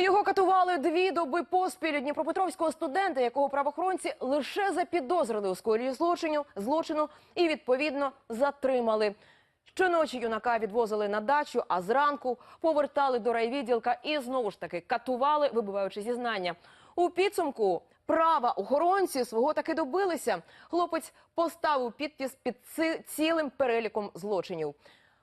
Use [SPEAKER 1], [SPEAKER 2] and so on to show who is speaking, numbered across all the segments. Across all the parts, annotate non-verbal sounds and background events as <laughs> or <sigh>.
[SPEAKER 1] Його катували дві доби поспіль дніпропетровського студента, якого правоохоронці лише запідозрили у скоєнні злочину, злочину і відповідно затримали. Щоночі юнака відвозили на дачу, а зранку повертали до райвідділка і знову ж таки катували, вибиваючи зізнання. У підсумку права охоронці свого таки добилися. Хлопець поставив підпис під цілим переліком злочинів.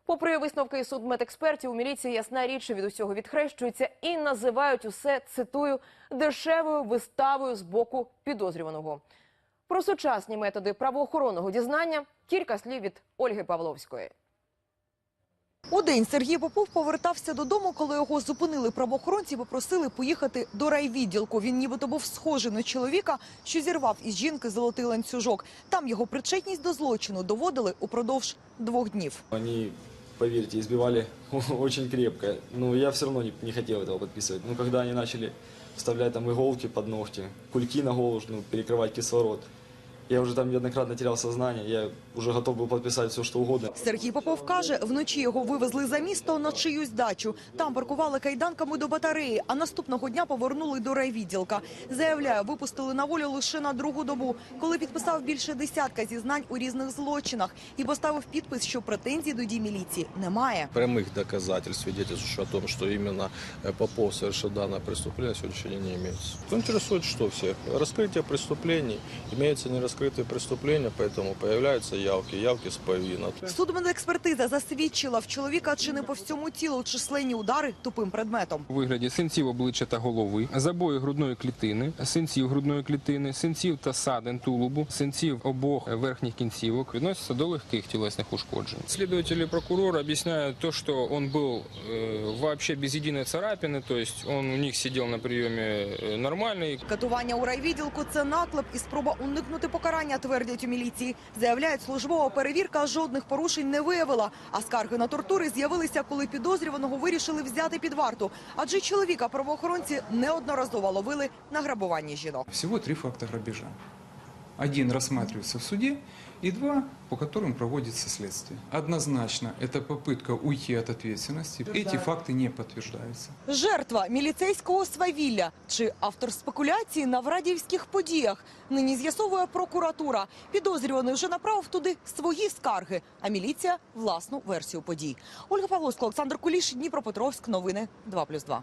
[SPEAKER 1] Попри висновки судмедекспертів, у міліції ясна річ від усього відхрещуються і називають усе цитую дешевою виставою з боку підозрюваного. Про сучасні методи правоохоронного дізнання кілька слів від Ольги Павловської.
[SPEAKER 2] У день Сергій Попов повертався додому, коли його зупинили правоохоронці і попросили поїхати до райвідділку. Він нібито був схожий на чоловіка, що зірвав із жінки золотий ланцюжок. Там його причетність до злочину доводили упродовж двох днів.
[SPEAKER 3] Они, поверьте, избивали <laughs> очень крепко. Но я все равно не, не хотел этого подписывать. Ну, когда они начали вставлять там иголки под ногти, кульки на голову, ну, перекрывать кислород, я уже там неоднократно терял сознание, я уже готов был подписать все, что угодно.
[SPEAKER 2] Сергій Попов каже, вночі його вивезли за місто на чиюсь дачу. Там паркували кайданками до батареї, а наступного дня повернули до райвідділка. Заявляє, випустили на волю лише на другу добу, коли підписав більше десятка зізнань у різних злочинах і поставив підпис, що претензій до дій міліції немає.
[SPEAKER 4] прямых доказательств, свидетельствующих о том, что именно э, Попов совершил данное преступление, на сегодняшний день не имеется. Кто интересует что всех? Раскрытие преступлений. Имеются нераскрытые преступления, поэтому появляются явки, явки с повинна.
[SPEAKER 2] Судмедекспертиза засвідчила в чоловіка чи не по всьому тілу численні удари тупим предметом.
[SPEAKER 5] у вигляді синців обличчя та голови, забої грудної клітини, синців грудної клітини, синців та садин тулубу, синців обох верхніх кінцівок відносяться до легких тілесних ушкоджень. Следователь и прокурор объясняют то, что он был э, вообще без единой царапины, то есть он у них сидел на приеме э, нормальный,
[SPEAKER 2] Катування у райвідділку – це наклеп і спроба уникнути покарання, твердять у міліції. Заявляють, службова перевірка жодних порушень не виявила. А скарги на тортури з'явилися, коли підозрюваного вирішили взяти під варту. Адже чоловіка правоохоронці неодноразово ловили на грабуванні жінок.
[SPEAKER 6] Всього три факти грабежа. Один рассматривается в суде, и два, по которым проводится следствие. Однозначно, это попытка уйти от ответственности. Эти факты не подтверждаются.
[SPEAKER 2] Жертва міліцейського свавілля чи автор спекуляції на врадіївських подіях. Нині з'ясовує прокуратура. Підозрюваний вже направив туди свої скарги, а міліція – власну версію подій. Ольга Павловська, Олександр Куліш, Дніпропетровськ. Новини 2+,2.